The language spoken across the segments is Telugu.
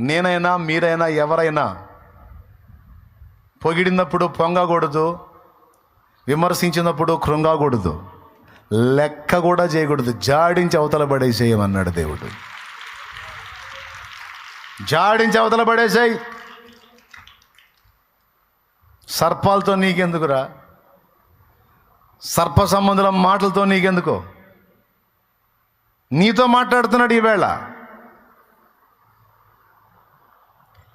నేనైనా మీరైనా ఎవరైనా పొగిడినప్పుడు పొంగకూడదు విమర్శించినప్పుడు కృంగకూడదు లెక్క కూడా చేయకూడదు జాడించి అవతల పడేసేయమన్నాడు దేవుడు. జాడించి అవతల పడేసేయి. సర్పాలతో నీకెందుకురా? సర్ప సంబంధుల మాటలతో నీకెందుకో? నీతో మాట్లాడుతున్నాడు ఈవేళ.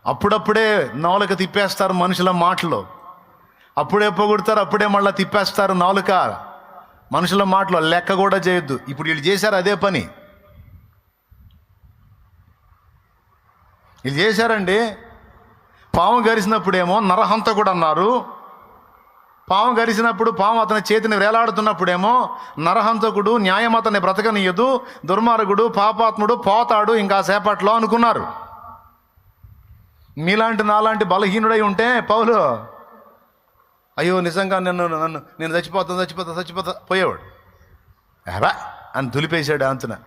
అప్పుడప్పుడే నాలుక తిప్పేస్తారు మనుషుల మాటలు. అప్పుడే పొగుడతారు అప్పుడే మళ్ళీ తిప్పేస్తారు నాలుక. మనుషుల మాటలు లెక్క కూడా చేయొద్దు. ఇప్పుడు వీళ్ళు చేశారు అదే పని. వీళ్ళు చేశారండి. పాము గరిసినప్పుడేమో నరహంతకుడు అన్నారు. పాము గరిసినప్పుడు పాము అతని చేతిని వేలాడుతున్నప్పుడేమో నరహంతకుడు న్యాయం అతన్ని బ్రతకనీయదు దుర్మార్గుడు పాపాత్ముడు పోతాడు ఇంకా సేపట్లో అనుకున్నారు. మీలాంటి నాలాంటి బలహీనుడై ఉంటే పౌలు అయ్యో నిజంగా నన్ను నన్ను నేను చచ్చిపోతాను చచ్చిపోతా చచ్చిపోతా పోయేవాడు. ఎరా అని దులిపేశాడు అంతన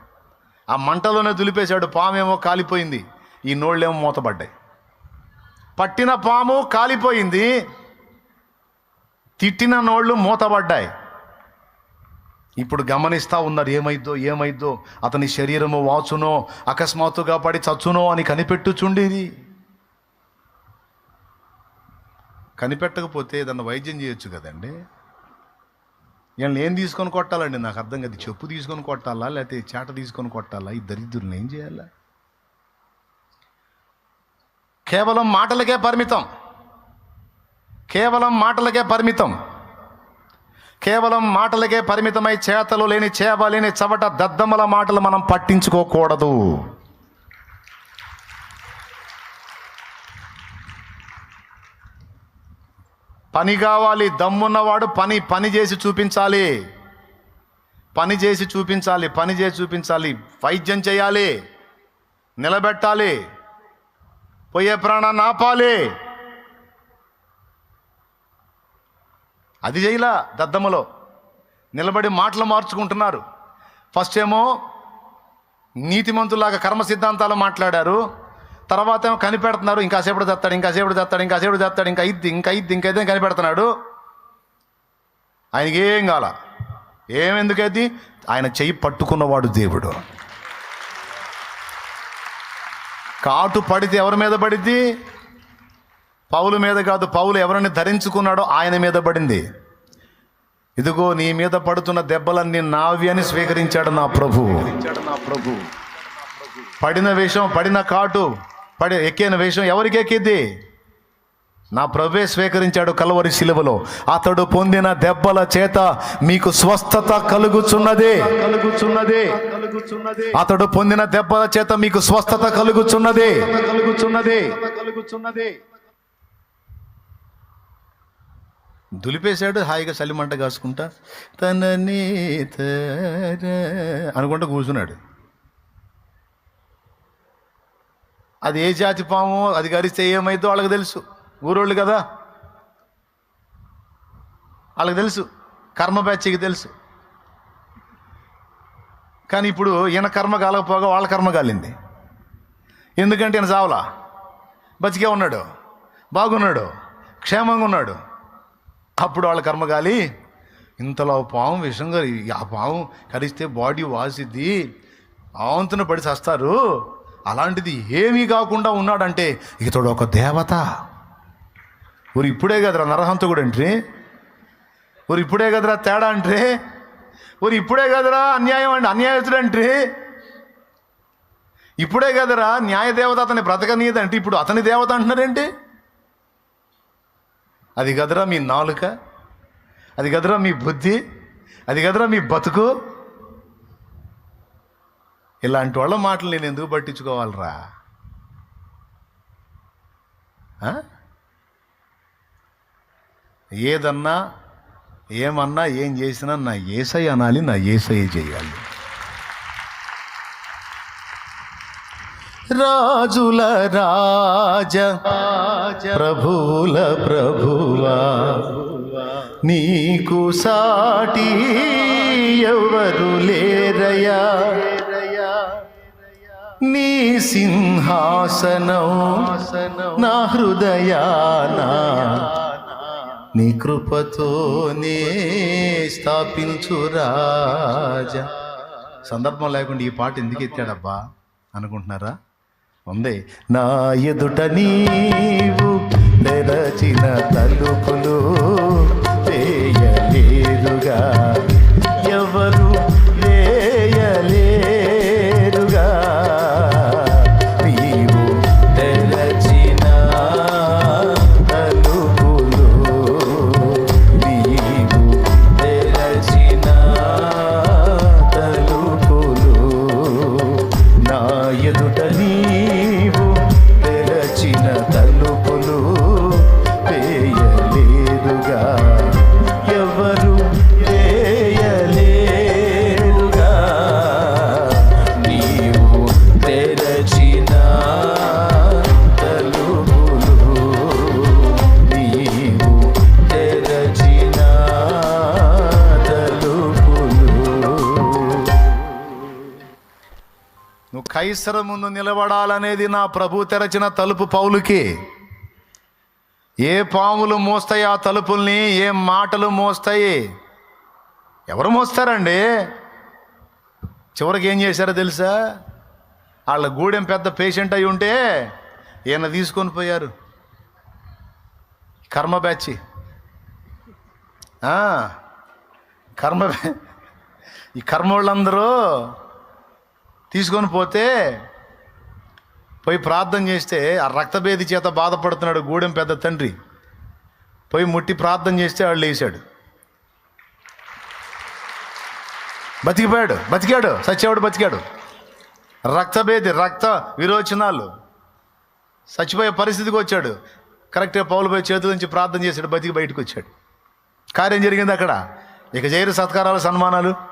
ఆ మంటలోనే దులిపేశాడు పామేమో కాలిపోయింది. ఈ నోళ్ళేమో మూతపడ్డాయి. పట్టిన పాము కాలిపోయింది. తిట్టిన నోళ్ళు మూతపడ్డాయి. ఇప్పుడు గమనిస్తా ఉన్నారు ఏమైద్దో ఏమైద్దో అతని శరీరము వాచునో అకస్మాత్తుగా పడి చచ్చునో అని కనిపెట్టుచుండేది. కనిపెట్టకపోతే దాన్ని వైద్యం చేయొచ్చు కదండి? వీళ్ళని ఏం తీసుకొని కొట్టాలండి నాకు అర్థం కాదు. చెప్పు తీసుకొని కొట్టాలా లేకపోతే చేట తీసుకొని కొట్టాలా? ఈ దరిద్రులను ఏం చేయాలా? కేవలం మాటలకే పరిమితం. కేవలం మాటలకే పరిమితం. కేవలం మాటలకే పరిమితమై చేతలు లేని చేవ లేని చవట దద్దమ్మల మాటలు మనం పట్టించుకోకూడదు. పని కావాలి దమ్మున్నవాడు పని పని చేసి చూపించాలి. పని చేసి చూపించాలి పని చేసి చూపించాలి. వైద్యం చేయాలి నిలబెట్టాలి పోయే ప్రాణాన్ని ఆపాలి. అది చేయలా దద్దమ్మలో. నిలబడి మాటలు మార్చుకుంటున్నారు. ఫస్ట్ ఏమో నీతిమంతులాగా కర్మ సిద్ధాంతాలు మాట్లాడారు. తర్వాత ఏమో కనిపెడుతున్నారు ఇంకాసేపుడు తెస్తాడు ఇంకాసేపుడు తెస్తాడు ఇంకాసేపుడు తెస్తాడు ఇంకా ఇద్ది ఇంకా ఇద్ది ఇంకైతే కనిపెడుతున్నాడు. ఆయనకి ఏం కాల? ఏం ఎందుకైతే ఆయన చెయ్యి పట్టుకున్నవాడు దేవుడు. కాటు పడితే ఎవరి మీద పడిద్ది? పౌలు మీద కాదు పౌలు ఎవరిని ధరించుకున్నాడో ఆయన మీద పడింది. ఇదిగో నీ మీద పడుతున్న దెబ్బలన్నీ నావి అని స్వీకరించాడు నా ప్రభు. నా ప్రభు. పడిన వేషం పడిన కాటు పడి ఎక్కిన వేషం ఎవరికి ఎక్కిద్ది? నా ప్రభే స్వీకరించాడు కలవరి శిలువలో అతడు పొందిన దెబ్బల చేత మీకు స్వస్థత కలుగుచున్నదే. కలుగుచున్నదే. అతడు పొందిన దెబ్బల చేత మీకు స్వస్థత కలుగుచున్నదే. కలుగుచున్నదే. కలుగుచున్నదే. దులిపేశాడు హాయిగా చలిమంట కాసుకుంటా. తనని అనుకుంటూ కూర్చున్నాడు. అది ఏ జాతి పాము అది గరిస్తే ఏమైందో వాళ్ళకి తెలుసు. ఊరోళ్ళు కదా. వాళ్ళకి తెలుసు. కర్మ బ్యాచ్కి తెలుసు. కానీ ఇప్పుడు ఈయన కర్మ కాలకపోగా వాళ్ళ కర్మ కాలింది. ఎందుకంటే ఈయన చావలా? బతికే ఉన్నాడు. బాగున్నాడు. క్షేమంగా ఉన్నాడు. అప్పుడు వాళ్ళ కర్మ కాలి. ఇంతలో పాము విషంగా ఆ పాము కరిస్తే బాడీ వాసిద్ది. ఆవంతున పడి చస్తారు. అలాంటిది ఏమీ కాకుండా ఉన్నాడంటే ఇతడు ఒక దేవత. ఊరు ఇప్పుడే కదరా నరహంతకుడు అంటే? ఊరు ఇప్పుడే కదరా తేడా అంటే? ఊరు ఇప్పుడే కదరా అన్యాయం అండి అన్యాయస్తుడు అంటే? ఇప్పుడే కదరా న్యాయ దేవత అతని బ్రతకనీయదంటే ఇప్పుడు అతని దేవత అంటున్నారేంటి అది కదరా మీ నాలుక? అది కదరా మీ బుద్ధి? అది కదరా మీ బతుకు? ఇలాంటి వాళ్ళ మాటలు నేను ఎందుకు పట్టించుకోవాలరా? ఆ? ఏదన్నా ఏమన్నా ఏం చేసినా నా ఏసై అనాలి నా ఏసై చేయాలి. రాజుల రాజ ప్రభుల ప్రభువా నీకు సాటి ఎవరు లేరయా నీ సింహాసనం నా హృదయాన నీ కృపతోనే స్థాపించు రాజా. సందర్భం లేకుండా ఈ పాట ఎందుకు ఎత్తాడబ్బా అనుకుంటున్నారా? ఉంది నా ఎదుట నీవు తెరచిన తలుపులు చేయలేదుగా నా నువ్వు కైసర ముందు నిలబడాలనేది నా ప్రభు తెరచిన తలుపు పౌలుకి. ఏ పాములు మోస్తాయి ఆ తలుపుల్ని ఏ మాటలు మోస్తాయి? ఎవరు మోస్తారండి? చివరికి ఏం చేశారో తెలుసా? వాళ్ళ గూడెం పెద్ద పేషెంట్ అయి ఉంటే ఈయన తీసుకొని పోయారు. కర్మ బ్యాచ్. కర్మ ఈ కర్మ వాళ్ళందరూ తీసుకొని పోతే పోయి ప్రార్థన చేస్తే ఆ రక్తభేది చేత బాధపడుతున్నాడు గూడెం పెద్ద తండ్రి. పోయి ముట్టి ప్రార్థన చేస్తే వాళ్ళు లేచాడు. బతికిపోయాడు బతికాడు సచ్చేవాడు బతికాడు. రక్తభేది రక్త విరోచనాలు. చచ్చిపోయే పరిస్థితికి వచ్చాడు. కరెక్ట్గా పౌలు పోయి చేతుల నుంచి ప్రార్థన చేశాడు బతికి బయటకు వచ్చాడు. కార్యం జరిగింది అక్కడ. ఇక జైలు సత్కారాలు సన్మానాలు.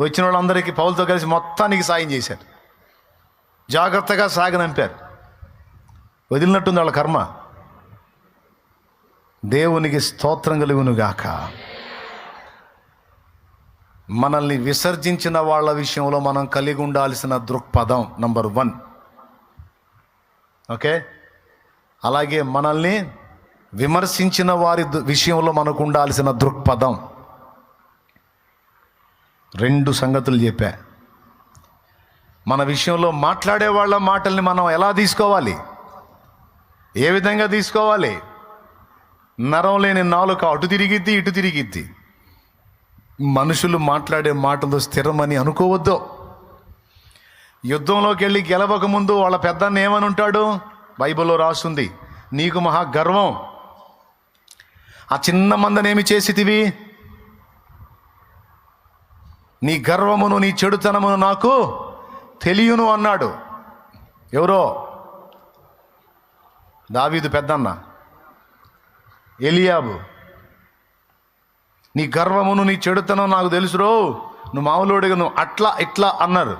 వచ్చిన వాళ్ళందరికీ పౌలతో కలిసి మొత్తానికి సాయం చేశారు. జాగ్రత్తగా సాగనంపారు వదిలినట్టుంది వాళ్ళ కర్మ. దేవునికి స్తోత్రం కలుగునుగాక. మనల్ని విసర్జించిన వాళ్ళ విషయంలో మనం కలిగి ఉండాల్సిన దృక్పథం నంబర్ వన్. ఓకే? అలాగే మనల్ని విమర్శించిన వారి దు- విషయంలో మనకు ఉండాల్సిన దృక్పథం. రెండు సంగతులు చెప్పా. మన విషయంలో మాట్లాడే వాళ్ళ మాటల్ని మనం ఎలా తీసుకోవాలి? ఏ విధంగా తీసుకోవాలి? నరం లేని నాలుక అటు తిరిగిద్ది ఇటు తిరిగిద్ది. మనుషులు మాట్లాడే మాటలు స్థిరమని అనుకోవద్దు. యుద్ధంలోకి వెళ్ళి గెలవక ముందు వాళ్ళ పెద్దన్న ఏమని ఉంటాడు? బైబిల్లో రాస్తుంది నీకు మహా గర్వం. ఆ చిన్న మందనేమి చేసితివి? నీ గర్వమును నీ చెడుతనమును నాకు తెలియను అన్నాడు. ఎవరో? దావీదు పెద్దన్న. ఎలియాబు. నీ గర్వమును నీ చెడుతనం నాకు తెలుసురో? నువ్వు మామూలుడిగా నువ్వు అట్లా ఇట్లా అన్నారు.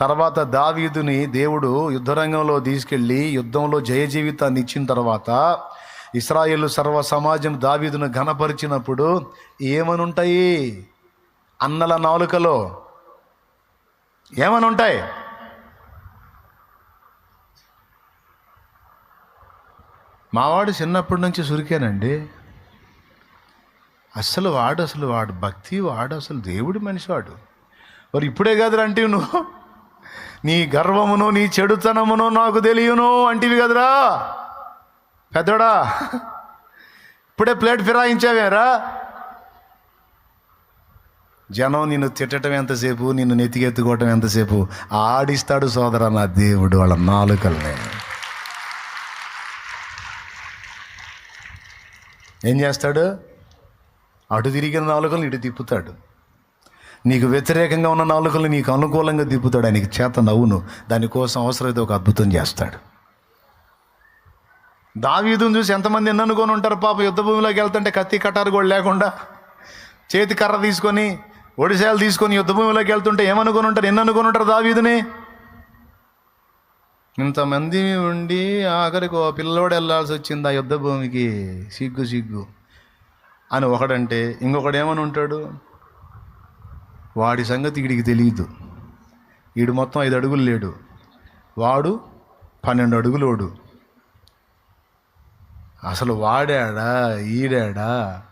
తర్వాత దావీదుని దేవుడు యుద్ధరంగంలో తీసుకెళ్ళి యుద్ధంలో జయ జీవితాన్ని ఇచ్చిన తర్వాత ఇస్రాయేల్ సర్వ సమాజం దావీదును ఘనపరిచినప్పుడు ఏమనుంటాయి? అన్నల నాలుకలో ఏమని ఉంటాయి? మావాడు చిన్నప్పటి నుంచి సురికానండి. అసలు వాడు అసలు వాడు భక్తి వాడు అసలు దేవుడి మనిషి వాడు మరి ఇప్పుడే కదరా అంటే నువ్వు? నీ గర్వమును నీ చెడుతనమును నాకు తెలియను అంటివి కదరా? పెద్దోడా? ఇప్పుడే ప్లేట్ ఫిరాయించావేరా? జనం నిన్ను తిట్టడం ఎంతసేపు? నిన్ను నెత్తికెత్తుకోవటం ఎంతసేపు? ఆడిస్తాడు సోదర నా దేవుడు వాళ్ళ నాలుకల్ని. ఏం చేస్తాడు? అటు తిరిగిన నాలుకల్ని ఇటు తిప్పుతాడు. నీకు వ్యతిరేకంగా ఉన్న నాలుకలు నీకు అనుకూలంగా తిప్పుతాడు. ఆయనకి చేత నవ్వును. దానికోసం అవసరమైతే ఒక అద్భుతం చేస్తాడు. దావీదును చూసి ఎంతమంది ఎన్ననుకొని ఉంటారు? పాప యుద్ధ భూమిలోకి వెళ్తుంటే కత్తి కటారు కూడా లేకుండా చేతి కర్ర తీసుకొని ఒడిశాలు తీసుకొని యుద్ధభూమిలోకి వెళ్తుంటే ఏమనుకొని ఉంటారు? ఎన్ని అనుకొని ఉంటారు దావీదుని? ఇంతమంది ఉండి ఆఖరికి ఓ పిల్లోడు వెళ్ళాల్సి వచ్చింది ఆ యుద్ధ భూమికి సిగ్గు సిగ్గు. అని ఒకడంటే ఇంకొకడు ఏమని ఉంటాడు వాడి సంగతి వీడికి తెలియదు ఈడు మొత్తం ఐదు అడుగులు లేడు. వాడు పన్నెండు అడుగులోడు అసలు వాడాడా? ఈడాడా?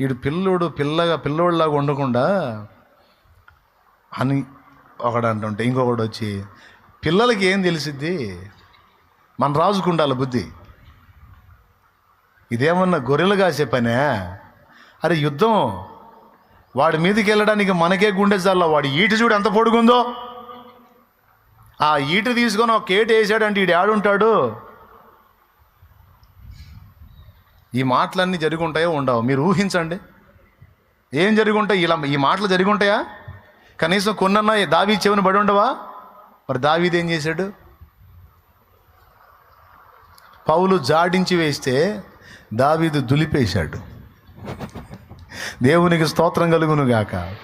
వీడు ఈడు పిల్లోడు పిల్లగా పిల్లోడిలాగా ఉండకుండా అని ఒకడు అంటుంటే ఇంకొకడు వచ్చి పిల్లలకి ఏం తెలిసిద్ది? మన రాజుకుండాలి బుద్ధి. ఇదేమన్నా గొర్రెలు కాసే పనే? అరే యుద్ధం. వాడి మీదకి వెళ్ళడానికి మనకే గుండె జాల వాడి ఈటి చూడు ఎంత పొడుగుందో. ఆ ఈటి తీసుకొని ఒక కేటు వేసాడంటే ఈడు ఆడుంటాడు ఈ మాటలన్నీ జరిగి ఉంటాయో ఉండవు. మీరు ఊహించండి. ఏం జరిగి ఉంటాయి ఇలా ఈ మాటలు జరిగి ఉంటాయా కనీసం కొన్నన్నా దావీ చెవిని పడి ఉండవా? మరి దావీది ఏం చేశాడు? పౌలు జాడించి వేస్తే దావీదు దులిపేశాడు. దేవునికి స్తోత్రం కలుగును గాక.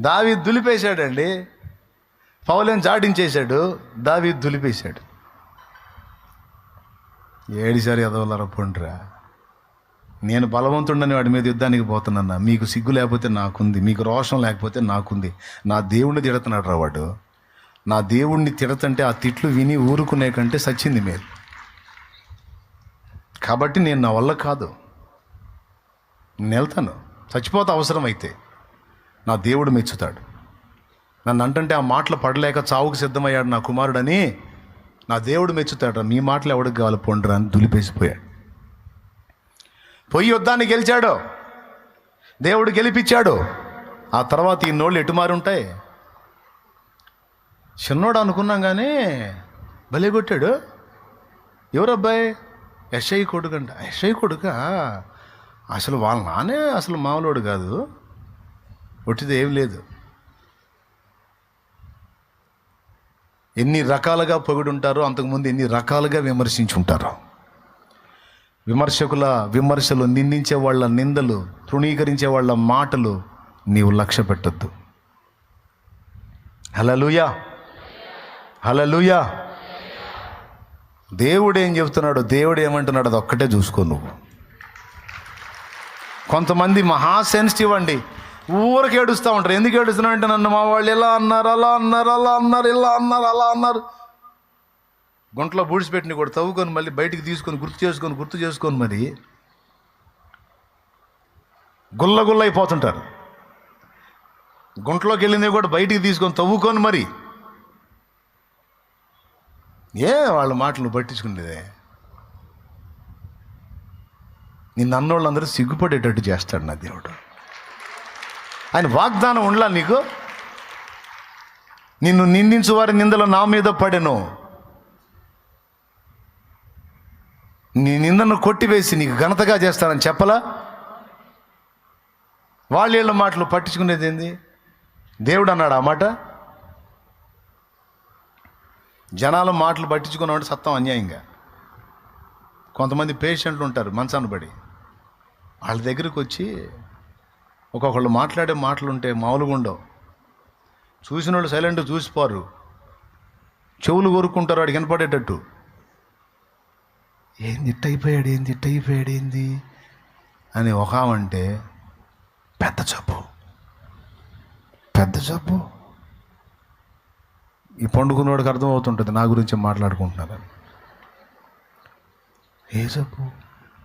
దావీ దులిపేశాడండి. పౌలేం జాడించేశాడు? దావీ దులిపేశాడు. ఏడిసారి ఎదవలరా పొండ్రా. నేను బలవంతుండని వాడి మీద యుద్ధానికి పోతున్నా మీకు సిగ్గు లేకపోతే నాకుంది మీకు రోషం లేకపోతే నాకుంది. నా దేవుణ్ణి తిడుతున్నాడు రా వాడు. నా దేవుణ్ణి తిడతంటే ఆ తిట్లు విని ఊరుకునే కంటే సచ్చింది మేలు. కాబట్టి నేను నా వల్ల కాదు. నేను వెళ్తాను. చచ్చిపోతే అవసరం అయితే నా దేవుడు మెచ్చుతాడు. నన్ను అంటంటే ఆ మాటలు పడలేక చావుకు సిద్ధమయ్యాడు నా కుమారుడని నా దేవుడు మెచ్చుతాడు మీ మాటలు ఎవడికి కావాలి పొండ్రా అని దులిపేసిపోయాడు. పొయ్యి యుద్ధాన్ని గెలిచాడు. దేవుడు గెలిపించాడు. ఆ తర్వాత ఈ నోళ్ళు ఎటు మారి ఉంటాయి? చిన్నోడు అనుకున్నాం కానీ భలే కొట్టాడు. ఎవరు ఎస్ఐ కొడుకు అంట. ఎస్ఐ కొడుక? అసలు వాళ్ళ నానే అసలు మామూలోడు కాదు. ఒట్టిది ఏం లేదు. ఎన్ని రకాలుగా పొగిడుంటారో అంతకుముందు ఎన్ని రకాలుగా విమర్శించుంటారు. విమర్శకుల విమర్శలు నిందించే వాళ్ళ నిందలు తృణీకరించే వాళ్ళ మాటలు నీవు లక్ష్య పెట్టద్దు. హలలుయా హలలుయా దేవుడు ఏం చెప్తున్నాడు దేవుడు ఏమంటున్నాడు అది ఒక్కటే చూసుకో నువ్వు. కొంతమంది మహా సెన్సిటివ్ అండి. ఊరికి ఏడుస్తూ ఉంటారు. ఎందుకు ఏడుస్తున్నావు అంటే నన్ను మా వాళ్ళు ఇలా అన్నారు అలా అన్నారు అలా అన్నారు ఇలా అన్నారు అలా అన్నారు. గుంటలో బూడిసిపెట్టిన కూడా తవ్వుకొని మళ్ళీ బయటికి తీసుకొని గుర్తు చేసుకొని గుర్తు చేసుకొని మరి గుల్ల గుల్ల అయిపోతుంటారు గుంటలోకి వెళ్ళింది కూడా బయటికి తీసుకొని తవ్వుకొని మరి ఏ వాళ్ళ మాటలు పట్టించుకునేదే? నిన్న అన్నోళ్ళందరూ సిగ్గుపడేటట్టు చేస్తాడు నా దేవుడు. ఆయన వాగ్దానం ఉండలా నీకు. నిన్ను నిందించు వారి నిందలు నా మీద పడెను. నీ నిందను కొట్టివేసి నీకు ఘనతగా చేస్తానని చెప్పలా? వాళ్ళేళ్ళ మాటలు పట్టించుకునేది ఏంది? దేవుడు అన్నాడు ఆ మాట? జనాల మాటలు పట్టించుకున్నామంటే సత్తం అన్యాయంగా. కొంతమంది పేషెంట్లు ఉంటారు మంచాన్ని పడి. వాళ్ళ దగ్గరికి వచ్చి ఒక్కొక్కళ్ళు మాట్లాడే మాటలు ఉంటే మామూలుగా ఉండవు చూసిన వాళ్ళు సైలెంట్ చూసిపోరు. చెవులు కోరుకుంటారు వాడికి వినపడేటట్టు. ఏంది ఇట్ట అయిపోయాడు ఏంది ఇట్ట అయిపోయాడు ఏంది? అని ఒక అంటే పెద్ద జబ్బు. పెద్ద జబ్బు. ఈ పండుకున్నవాడికి అర్థమవుతుంటుంది నా గురించి మాట్లాడుకుంటున్నారని. ఏ జబ్బు?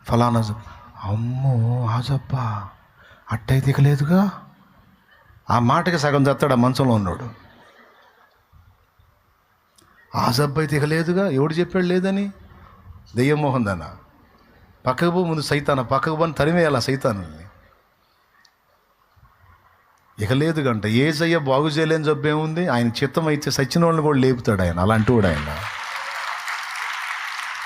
ఫలానా జబ్బు. అమ్మో ఆ జబ్బా. అట్టయి దిగలేదుగా ఆ మాటకి సగం చస్తాడు ఆ మంచంలో ఉన్నాడు. ఆ జబ్బు అయితే ఎవడు చెప్పాడు లేదని? దెయ్యమోహన్ దాన. పక్కకు పో ముందు సైతాన పక్కకు పోని తరిమేయాలి ఆ సైతాన్ని ఇక లేదు గంట ఏ జయ్య బాగు చేయలేని జబ్బేముంది ఆయన చిత్తం అయితే సచిన వాళ్ళని కూడా లేపుతాడు ఆయన అలాంటి వాడు ఆయన.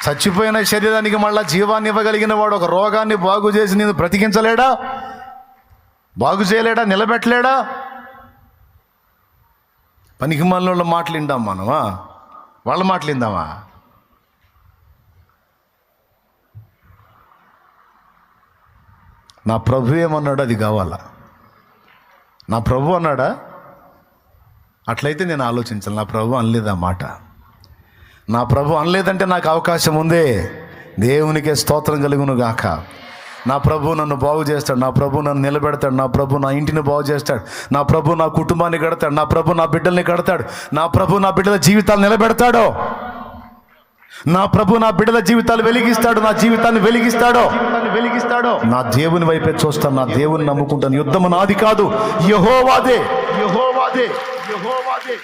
చచ్చిపోయిన శరీరానికి మళ్ళా జీవాన్ని ఇవ్వగలిగిన వాడు ఒక రోగాన్ని బాగు చేసి నేను బ్రతికించలేడా? బాగు చేయలేడా నిలబెట్టలేడా? పనికి మనలో మాటలు విందాం మనమా? వాళ్ళ మాటలు విందామా? నా ప్రభు ఏమన్నాడు అది కావాలా? నా ప్రభు అన్నాడా? అట్లయితే నేను ఆలోచించాలి. నా ప్రభు అనలేదు మాట. నా ప్రభు అనలేదంటే నాకు అవకాశం ఉందే. దేవునికే స్తోత్రం కలుగును గాక. నా ప్రభు నన్ను బాగు చేస్తాడు. నా ప్రభు నన్ను నిలబెడతాడు. నా ప్రభు నా ఇంటిని బాగు చేస్తాడు. నా ప్రభు నా కుటుంబాన్ని కడతాడు. నా ప్రభు నా బిడ్డల్ని కడతాడు. నా ప్రభు నా బిడ్డల జీవితాలు నిలబెడతాడో. నా ప్రభు నా బిడ్డల జీవితాలు వెలిగిస్తాడు. నా జీవితాన్ని వెలిగిస్తాడో. వెలిగిస్తాడో నా దేవుని వైపే చూస్తాను. నా దేవుని నమ్ముకుంటాను. యుద్ధము నాది కాదు. యహోవాదే. యహోవాదే. యహోవాదే.